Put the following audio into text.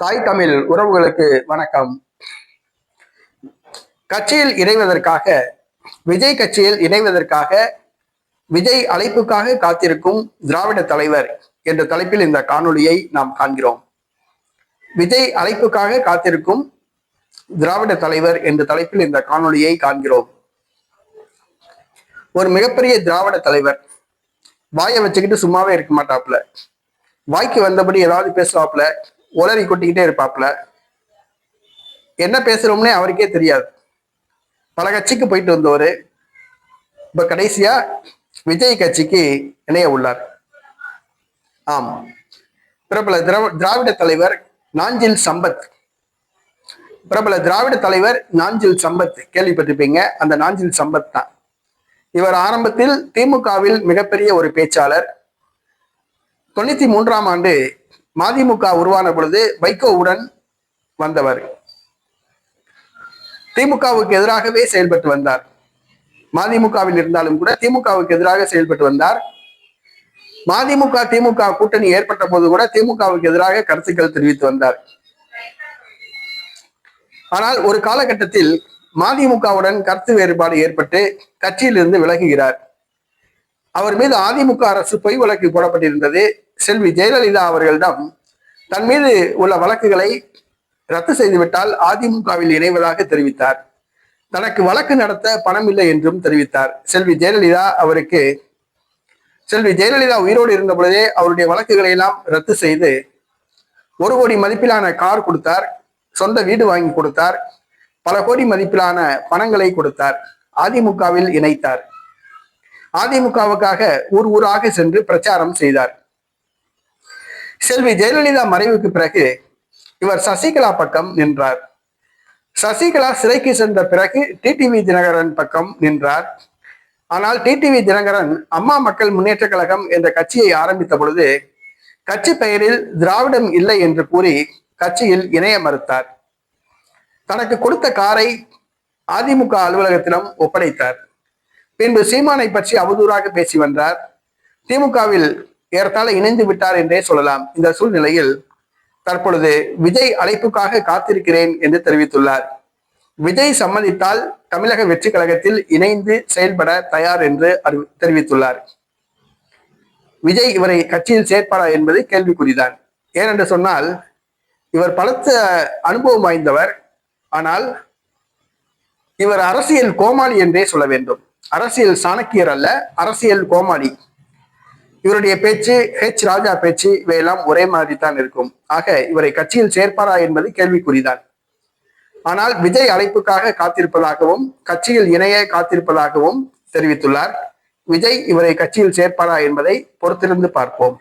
தாய் தமிழ் உறவுகளுக்கு வணக்கம். கட்சியில் இணைவதற்காக விஜய் கட்சியில் இணைவதற்காக விஜய் அழைப்புக்காக காத்திருக்கும் திராவிட தலைவர் என்ற தலைப்பில் இந்த காணொளியை நாம் காண்கிறோம். விஜய் அழைப்புக்காக காத்திருக்கும் திராவிட தலைவர் என்ற தலைப்பில் இந்த காணொளியை காண்கிறோம். ஒரு மிகப்பெரிய திராவிட தலைவர். வாயை வச்சுக்கிட்டு சும்மாவே இருக்க மாட்டாப்புல. வாய்க்கு வந்தபடி ஏதாவது பேசுவாப்புல. உளறி கொட்டிக்கிட்டே இருப்பாப்புல. என்ன பேசுறோம்னே அவருக்கே தெரியாது. பல கட்சிக்கு போயிட்டு வந்தவர். இப்ப கடைசியா விஜய் கட்சிக்கு இணைய உள்ளார். ஆம். பிரபல திராவ- திராவிட தலைவர் நாஞ்சில் சம்பத். பிரபல திராவிட தலைவர் நாஞ்சில் சம்பத். கேள்விப்பட்டிருப்பீங்க. அந்த நாஞ்சில் சம்பத் தான். இவர் ஆரம்பத்தில் திமுகவில் மிகப்பெரிய ஒரு பேச்சாளர். தொண்ணூத்தி மூன்றாம் ஆண்டு மதிமுக உருவான பொழுது வைகோவுடன் வந்தவர். திமுகவுக்கு எதிராகவே செயல்பட்டு வந்தார். மதிமுகவில் இருந்தாலும் கூட திமுகவுக்கு எதிராக செயல்பட்டு வந்தார். மதிமுக திமுக கூட்டணி ஏற்பட்ட போது கூட திமுகவுக்கு எதிராக கருத்துக்கள் தெரிவித்து வந்தார். ஆனால் ஒரு காலகட்டத்தில் மதிமுகவுடன் கருத்து வேறுபாடு ஏற்பட்டு கட்சியிலிருந்து விலகுகிறார். அவர் மீது அதிமுக அரசு பொய் வழக்கு போடப்பட்டிருந்தது. செல்வி ஜெயலலிதா அவர்களிடம் தன் மீது உள்ள வழக்குகளை ரத்து செய்துவிட்டால் அதிமுகவில் இணைவதாக தெரிவித்தார். தனக்கு வழக்கு நடத்த பணம் இல்லை என்றும் தெரிவித்தார். செல்வி ஜெயலலிதா அவருக்கு செல்வி ஜெயலலிதா உயிரோடு இருந்த பொழுதே அவருடைய வழக்குகளை எல்லாம் ரத்து செய்து ஒரு கோடி மதிப்பிலான கார் கொடுத்தார் சொந்த வீடு வாங்கி கொடுத்தார் பல கோடி மதிப்பிலான பணங்களை கொடுத்தார் அதிமுகவில் இணைத்தார். அதிமுகவுக்காக ஊர் ஊராக சென்று பிரச்சாரம் செய்தார். செல்வி ஜெயலலிதா மறைவுக்கு பிறகு இவர் சசிகலா பக்கம் நின்றார். சசிகலா சிறைக்கு சென்ற பிறகு டிடிவி தினகரன் பக்கம் நின்றார். ஆனால் டிடிவி தினகரன் அம்மா மக்கள் முன்னேற்ற கழகம் என்ற கட்சியை ஆரம்பித்த பொழுது கட்சி பெயரில் திராவிடம் இல்லை என்று கூறி கட்சியில் இணைய மறுத்தார். தனக்கு கொடுத்த காரை அதிமுக அலுவலகத்திடம் ஒப்படைத்தார். பின்பு சீமானை பற்றி அவதூறாக பேசி வந்தார். திமுகவில் ஏறத்தாழ இணைந்து விட்டார் என்றே சொல்லலாம். இந்த சூழ்நிலையில் தற்பொழுது விஜய் அழைப்புக்காக காத்திருக்கிறேன் என்று தெரிவித்துள்ளார். விஜய் சம்மதித்தால் தமிழக வெற்றி கழகத்தில் இணைந்து செயல்பட தயார் என்று அறிவி- தெரிவித்துள்ளார். விஜய் இவரை கட்சியில் சேர்ப்பாரா என்பது கேள்விக்குறிதான். ஏனென்று சொன்னால் இவர் பலத்த அனுபவம் வாய்ந்தவர். ஆனால் இவர் அரசியல் கோமாளி என்றே சொல்ல வேண்டும். அரசியல் சாணக்கியர் அல்ல அரசியல் கோமாளி. இவருடைய பேச்சு ஹெச் ராஜா பேச்சு இவையெல்லாம் ஒரே மாதிரி தான் இருக்கும். ஆக இவரை கட்சியில் சேர்ப்பாரா என்பது கேள்விக்குறிதான். ஆனால் விஜய் அழைப்புக்காக காத்திருப்பதாகவும் கட்சியில் இணைய காத்திருப்பதாகவும் தெரிவித்துள்ளார். விஜய் இவரை கட்சியில் சேர்ப்பாரா என்பதை பொறுத்திருந்து பார்ப்போம்.